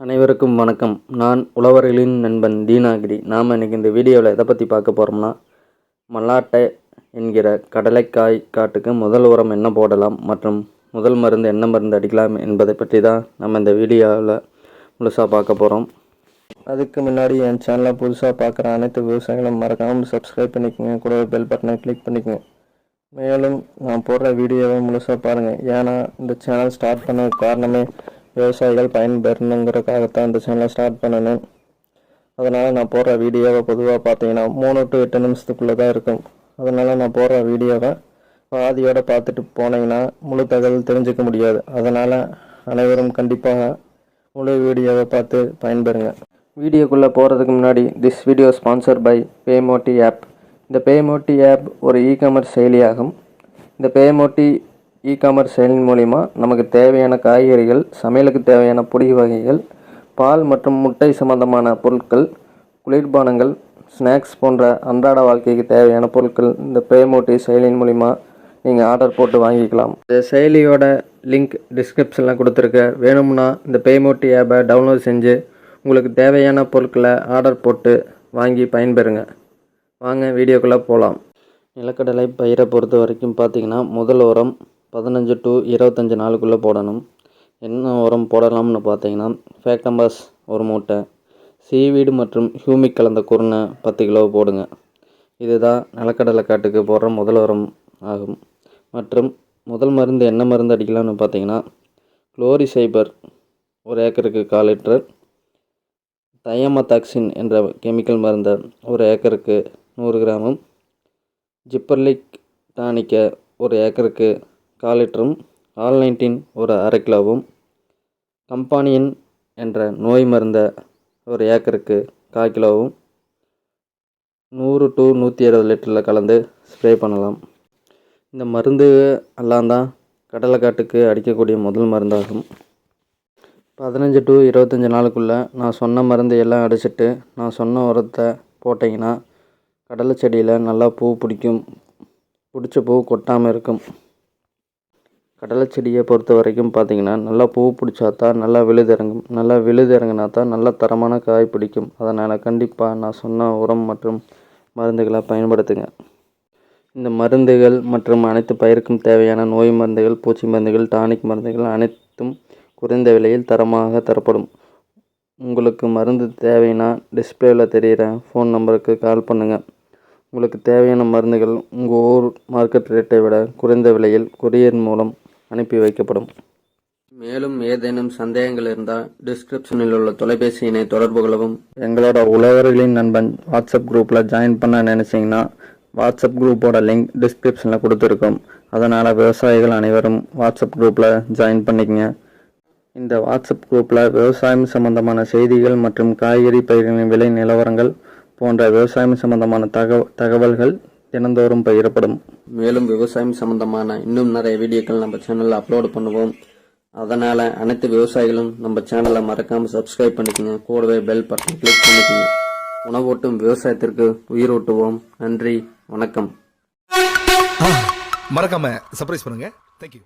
அனைவருக்கும் வணக்கம். நான் உழவர்களின் நண்பன் தீனாகிரி. நாம் இன்றைக்கி இந்த வீடியோவில் எதை பற்றி பார்க்க போகிறோம்னா மல்லாட்டை என்கிற கடலைக்காய் காட்டுக்கு முதல் உரம் என்ன போடலாம் மற்றும் முதல் மருந்து என்ன மருந்து அடிக்கலாம் என்பதை பற்றி தான் நம்ம இந்த வீடியோவில் முழுசாக பார்க்க போகிறோம் அதுக்கு முன்னாடி என் சேனலை புதுசாக பார்க்குற அனைத்து விவசாயிகளும் மறக்காமல் சப்ஸ்கிரைப் பண்ணிக்கோங்க. கூட பெல் பட்டனை கிளிக் பண்ணிக்கோங்க. மேலும் நான் போடுற வீடியோவை முழுசாக பாருங்கள் ஏன்னா இந்த சேனல் ஸ்டார்ட் பண்ண காரணமே விவசாயிகள் பயன்பெறணுங்கிறதுக்காகத்தான் இந்த சேனலை ஸ்டார்ட் பண்ணினேன் அதனால் நான் போடுற வீடியோவை பொதுவாக பார்த்தீங்கன்னா மூணு டு எட்டு நிமிஷத்துக்குள்ளே தான் இருக்கும். அதனால் நான் போடுற வீடியோவை பாதியோடு பார்த்துட்டு போனீங்கன்னா முழு தகவல் தெரிஞ்சுக்க முடியாது. அதனால் அனைவரும் கண்டிப்பாக முழு வீடியோவை பார்த்து பயன்பெறுங்க. வீடியோக்குள்ளே போகிறதுக்கு முன்னாடி this video sponsor by பேமோட்டி app இந்த பேமோட்டி ஆப் ஒரு இ காமர்ஸ் செயலியாகும். இந்த பேமோட்டி இ காமர்ஸ் செயலின் மூலிமா நமக்கு தேவையான காய்கறிகள் சமையலுக்கு தேவையான பொடி வகைகள் பால் மற்றும் முட்டை சம்பந்தமான பொருட்கள் குளிர்பானங்கள் ஸ்நாக்ஸ் போன்ற அன்றாட வாழ்க்கைக்கு தேவையான பொருட்கள் இந்த பேமோட்டி செயலின் மூலிமா நீங்கள் ஆர்டர் போட்டு வாங்கிக்கலாம். இந்த செயலியோட லிங்க் டிஸ்கிரிப்ஷனில் கொடுத்துருக்க. வேணும்னா இந்த பேமோட்டி ஆப்பை டவுன்லோட் செஞ்சு உங்களுக்கு தேவையான பொருட்களை ஆர்டர் போட்டு வாங்கி பயன்பெறுங்க. வாங்க வீடியோக்குள்ளே போகலாம் நிலக்கடலை பயிரை பொறுத்த வரைக்கும் பார்த்தீங்கன்னா முதல் உரம் பதினஞ்சு டு இருபத்தஞ்சி நாளுக்குள்ளே போடணும். என்ன உரம் போடலாம்னு பார்த்தீங்கன்னா ஃபேக்டம்பாஸ் ஒரு மூட்டை சீவீடு மற்றும் ஹியூமிக் கலந்த குருணை பத்து கிலோ போடுங்க. இதுதான் நிலக்கடலை காட்டுக்கு போடுற முதல் உரம் ஆகும். மற்றும் முதல் மருந்து என்ன மருந்து அடிக்கலாம்னு பார்த்தீங்கன்னா குளோரிசைபர் ஒரு ஏக்கருக்கு கால் லிட்டர் தயமதாக்சின் என்ற கெமிக்கல் மருந்தை ஒரு ஏக்கருக்கு நூறு கிராமும் ஜிப்பர்லிக் டானிக்கை ஒரு ஏக்கருக்கு கால் லிட்டரும் ஆல் நைன்டீன் ஒரு அரை கிலோவும் கம்பானியன் என்ற நோய் மருந்தை ஒரு ஏக்கருக்கு கால் கிலோவும் நூறு டு நூற்றி இருபது லிட்டரில் கலந்து ஸ்ப்ரே பண்ணலாம். இந்த மருந்து எல்லாம் தான் கடலைக்காட்டுக்கு அடிக்கக்கூடிய முதல் மருந்தாகும். பதினஞ்சு டு இருபத்தஞ்சி நாளுக்குள்ளே நான் சொன்ன மருந்து எல்லாம் அடிச்சிட்டு நான் சொன்ன உரத்தை போட்டிங்கன்னா கடலை செடியில் நல்லா பூ பிடிக்கும் பிடிச்ச பூ கொட்டாமல் இருக்கும். கடலை செடியை பொறுத்த வரைக்கும் பார்த்திங்கன்னா நல்லா பூ பிடிச்சா தான் நல்லா விழுது இறங்கும் நல்லா விழுதிறங்கினா தான் நல்ல தரமான காய் பிடிக்கும். அதனால் கண்டிப்பாக நான் சொன்ன உரம் மற்றும் மருந்துகளை பயன்படுத்துங்க. இந்த மருந்துகள் மற்றும் அனைத்து பயிருக்கும் தேவையான நோய் மருந்துகள் பூச்சி மருந்துகள் டானிக் மருந்துகள் அனைத்தும் குறைந்த விலையில் தரமாக தரப்படும். உங்களுக்கு மருந்து தேவைன்னா டிஸ்பிளேவில் தெரிகிற ஃபோன் நம்பருக்கு கால் பண்ணுங்கள் உங்களுக்கு தேவையான மருந்துகள் உங்கள் ஊர் மார்க்கெட் ரேட்டை விட குறைந்த விலையில் கொரியர் மூலம் அனுப்பி வைக்கப்படும். மேலும் ஏதேனும் சந்தேகங்கள் இருந்தால் டிஸ்கிரிப்ஷனில் உள்ள தொலைபேசி எண்ணை தொடர்பு கொள்ளவும் எங்களோட உழவர்களின் நண்பன் வாட்ஸ்அப் குரூப்பில் ஜாயின் பண்ண நினச்சிங்கன்னா வாட்ஸ்அப் குரூப்போட லிங்க் டிஸ்கிரிப்ஷனில் கொடுத்துருக்கோம். அதனால் விவசாயிகள் அனைவரும் வாட்ஸ்அப் குரூப்பில் ஜாயின் பண்ணிக்கங்க. இந்த வாட்ஸ்அப் குரூப்பில் விவசாயம் சம்பந்தமான செய்திகள் மற்றும் காய்கறி பயிர்களின் விலை நிலவரங்கள் போன்ற விவசாயம் சம்பந்தமான தகவ தகவல்கள் தினந்தோறும் பகிரப்படும். மேலும் விவசாயம் சம்பந்தமான இன்னும் நிறைய வீடியோக்கள் நம்ம சேனலில் அப்லோட் பண்ணுவோம். அதனால் அனைத்து விவசாயிகளும் நம்ம சேனலை மறக்காமல் சப்ஸ்கிரைப் பண்ணிக்கோங்க. கூடவே பெல் பட்டன் கிளிக் பண்ணிக்கோங்க. உணவூட்டும் விவசாயத்திற்கு உயிரூட்டுவோம் நன்றி. வணக்கம். மறக்காம சர்ப்ரைஸ் பண்ணுங்க. தேங்க்யூ